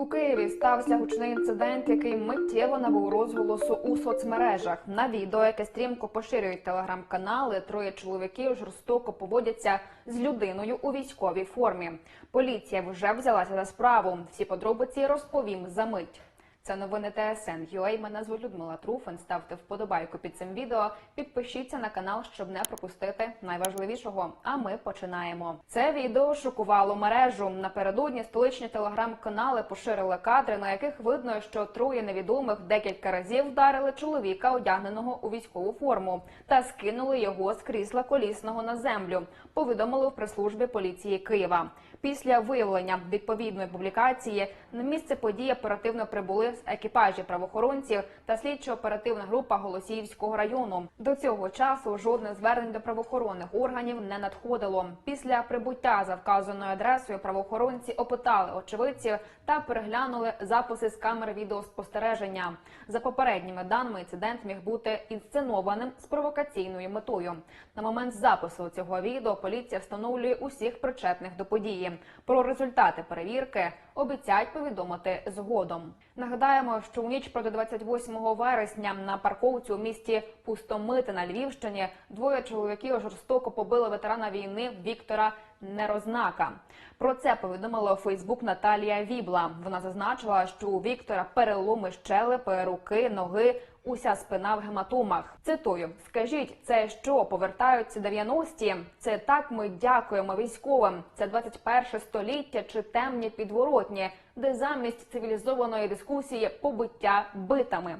У Києві стався гучний інцидент, який миттєво набув розголосу у соцмережах. На відео, яке стрімко поширюють телеграм-канали, троє чоловіків жорстоко поводяться з людиною у військовій формі. Поліція вже взялася за справу. Всі подробиці розповім за мить. Це новини ТСН UA. Мене звуть Людмила Труфан. Ставте вподобайку під цим відео. Підпишіться на канал, щоб не пропустити найважливішого. А ми починаємо. Це відео шокувало мережу. Напередодні столичні телеграм-канали поширили кадри, на яких видно, що троє невідомих декілька разів вдарили чоловіка, одягненого у військову форму, та скинули його з крісла колісного на землю. Повідомили в прес-службі поліції Києва. Після виявлення відповідної публікації на місце події оперативно прибули з екіпажі правоохоронців та слідчо-оперативна група Голосіївського району. До цього часу жодних звернень до правоохоронних органів не надходило. Після прибуття за вказаною адресою правоохоронці опитали очевидців та переглянули записи з камер відеоспостереження. За попередніми даними, інцидент міг бути інсценованим з провокаційною метою. На момент запису цього відео поліція встановлює усіх причетних до події. Про результати перевірки обіцяють повідомити згодом. Нагадаємо, що у ніч проти 28 вересня на парковці у місті Пустомити на Львівщині двоє чоловіків жорстоко побили ветерана війни Віктора Нерознака. Про це повідомила у Фейсбук Наталія Вібла. Вона зазначила, що у Віктора переломи щелепи, руки, ноги. Уся спина в гематомах. Цитую: скажіть, це що повертаються 90-ті? Це так ми дякуємо військовим. Це 21 століття чи темні підворотні, де замість цивілізованої дискусії побиття битами.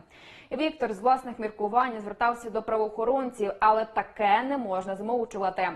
Віктор з власних міркувань звертався до правоохоронців, але таке не можна змовчувати.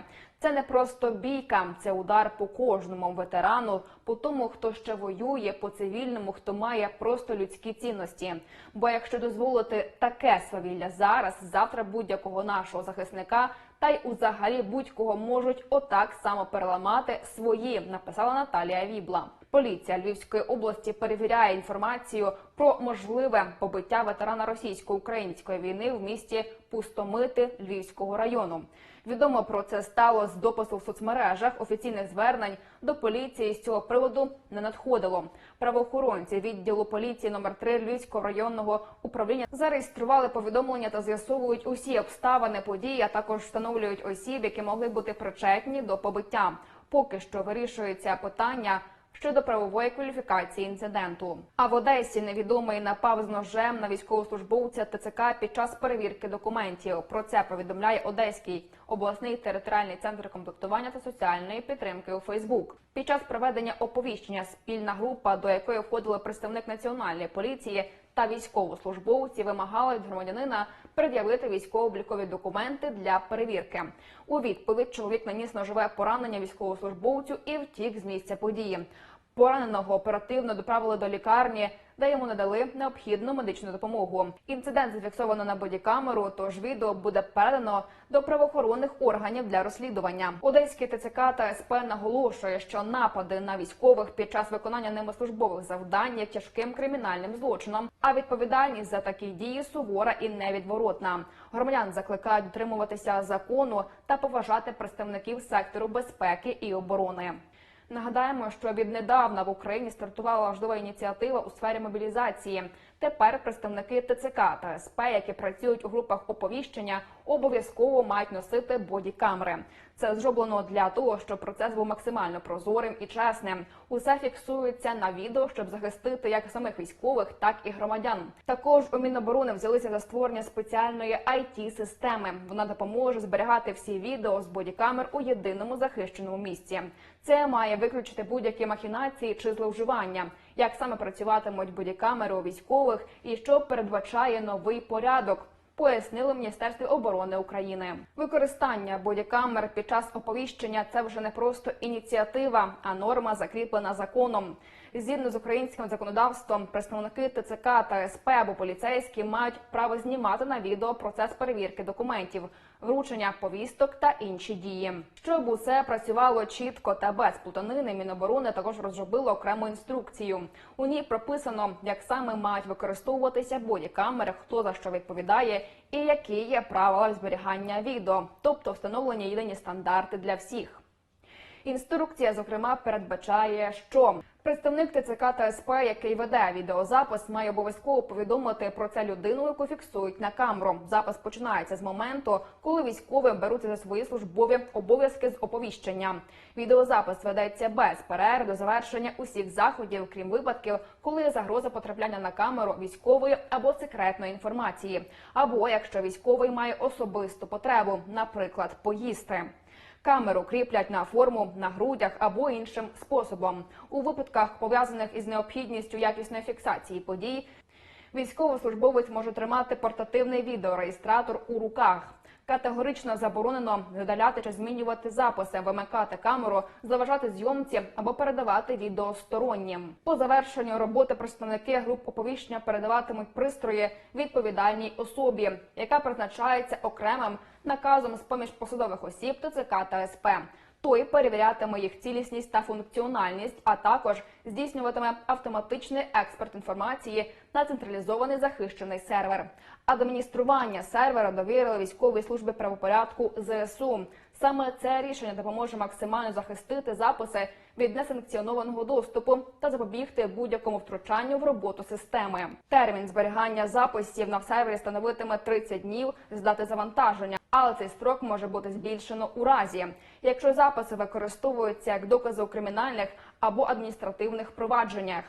Це не просто бійка, це удар по кожному ветерану, по тому, хто ще воює, по цивільному, хто має просто людські цінності. Бо якщо дозволити таке свавілля зараз, завтра будь-якого нашого захисника та й узагалі будь-кого можуть отак само переламати свої, написала Наталія Вібла. Поліція Львівської області перевіряє інформацію про можливе побиття ветерана російсько-української війни в місті Пустомити Львівського району. Відомо про це стало з допису в соцмережах. Офіційних звернень до поліції з цього приводу не надходило. Правоохоронці відділу поліції номер 3 Львівського районного управління зареєстрували повідомлення та з'ясовують усі обставини події, а також встановлюють осіб, які могли бути причетні до побиття. Поки що вирішується питання щодо правової кваліфікації інциденту. А в Одесі невідомий напав з ножем на військовослужбовця ТЦК під час перевірки документів. Про це повідомляє Одеський обласний територіальний центр комплектування та соціальної підтримки у Фейсбук. Під час проведення оповіщення спільна група, до якої входили представник національної поліції та військовослужбовці, вимагала від громадянина пред'явити військово-облікові документи для перевірки. У відповідь чоловік наніс ножове поранення військовослужбовцю і втік з місця події. Пораненого оперативно доправили до лікарні, де йому надали необхідну медичну допомогу. Інцидент зафіксовано на бодікамеру, тож відео буде передано до правоохоронних органів для розслідування. Одеський ТЦК та СП наголошує, що напади на військових під час виконання ними службових завдань є тяжким кримінальним злочином. А відповідальність за такі дії сувора і невідворотна. Громадян закликають дотримуватися закону та поважати представників сектору безпеки і оборони. Нагадаємо, що віднедавна в Україні стартувала важлива ініціатива у сфері мобілізації. Тепер представники ТЦК та СП, які працюють у групах оповіщення, обов'язково мають носити бодікамери. Це зроблено для того, щоб процес був максимально прозорим і чесним. Усе фіксується на відео, щоб захистити як самих військових, так і громадян. Також у Міноборони взялися за створення спеціальної it системи Вона допоможе зберігати всі відео з бодікамер у єдиному захищеному місці. Це має виключити будь-які махінації чи зловживання. Як саме працюватимуть бодікамери у військових і що передбачає новий порядок? Пояснили в Міністерстві оборони України. Використання бодікамер під час оповіщення це вже не просто ініціатива, а норма закріплена законом. Згідно з українським законодавством, представники ТЦК та СП або поліцейські мають право знімати на відео процес перевірки документів, вручення повісток та інші дії. Щоб усе працювало чітко та без плутанини, Міноборони також розробило окрему інструкцію. У ній прописано, як саме мають використовуватися бодікамери, хто за що відповідає, і які є правила зберігання відео, тобто встановлені єдині стандарти для всіх. Інструкція, зокрема, передбачає, що представник ТЦК та СП, який веде відеозапис, має обов'язково повідомити про це людину, яку фіксують на камеру. Запис починається з моменту, коли військові беруться за свої службові обов'язки з оповіщення. Відеозапис ведеться без перерв до завершення усіх заходів, крім випадків, коли загроза потрапляння на камеру військової або секретної інформації, або якщо військовий має особисту потребу, наприклад, поїсти. Камеру кріплять на форму, на грудях або іншим способом. У випадках, пов'язаних із необхідністю якісної фіксації подій, військовослужбовець може тримати портативний відеореєстратор у руках. Категорично заборонено видаляти чи змінювати записи, вимикати камеру, заважати зйомці або передавати відео стороннім. По завершенню роботи представники груп оповіщення передаватимуть пристрої відповідальній особі, яка призначається окремим наказом з поміж посадових осіб ТЦК та СП. Той перевірятиме їх цілісність та функціональність, а також здійснюватиме автоматичний експорт інформації на централізований захищений сервер. Адміністрування сервера довірили військовій службі правопорядку ЗСУ. Саме це рішення допоможе максимально захистити записи від несанкціонованого доступу та запобігти будь-якому втручанню в роботу системи. Термін зберігання записів на сервері становитиме 30 днів з дати завантаження. Але цей строк може бути збільшено у разі, якщо записи використовуються як докази у кримінальних або адміністративних провадженнях.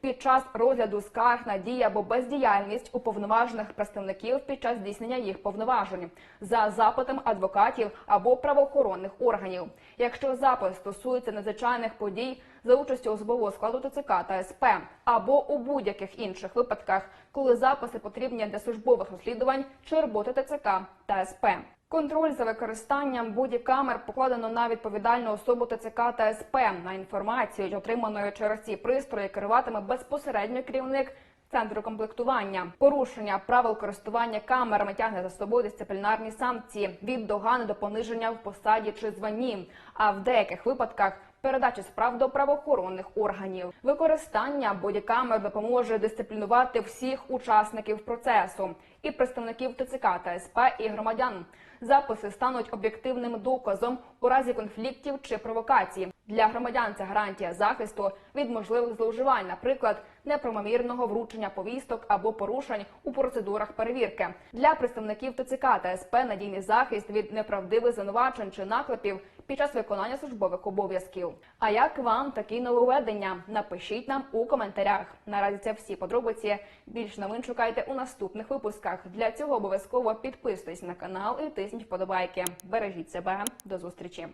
Під час розгляду скарг на дії або бездіяльність уповноважених представників під час здійснення їх повноважень за запитом адвокатів або правоохоронних органів. Якщо запис стосується надзвичайних подій за участю особового складу ТЦК та СП або у будь-яких інших випадках, коли записи потрібні для службових розслідувань чи роботи ТЦК та СП. Контроль за використанням будь-камер покладено на відповідальну особу ТЦК та СП. На інформацію, отриманою через ці пристрої, керуватиме безпосередньо керівник центру комплектування. Порушення правил користування камерами тягне за собою дисциплінарні санкції від догани до пониження в посаді чи званні. А в деяких випадках передачі справ до правоохоронних органів. Використання бодікамер допоможе дисциплінувати всіх учасників процесу і представників ТЦК та СП і громадян. Записи стануть об'єктивним доказом у разі конфліктів чи провокацій. Для громадян це гарантія захисту від можливих зловживань, наприклад, неправомірного вручення повісток або порушень у процедурах перевірки. Для представників ТЦК та СП надійний захист від неправдивих звинувачень чи наклепів під час виконання службових обов'язків. А як вам такі нововведення? Напишіть нам у коментарях. Наразі це всі подробиці. Більш новин шукайте у наступних випусках. Для цього обов'язково підписуйтесь на канал і тисніть вподобайки. Бережіть себе. До зустрічі.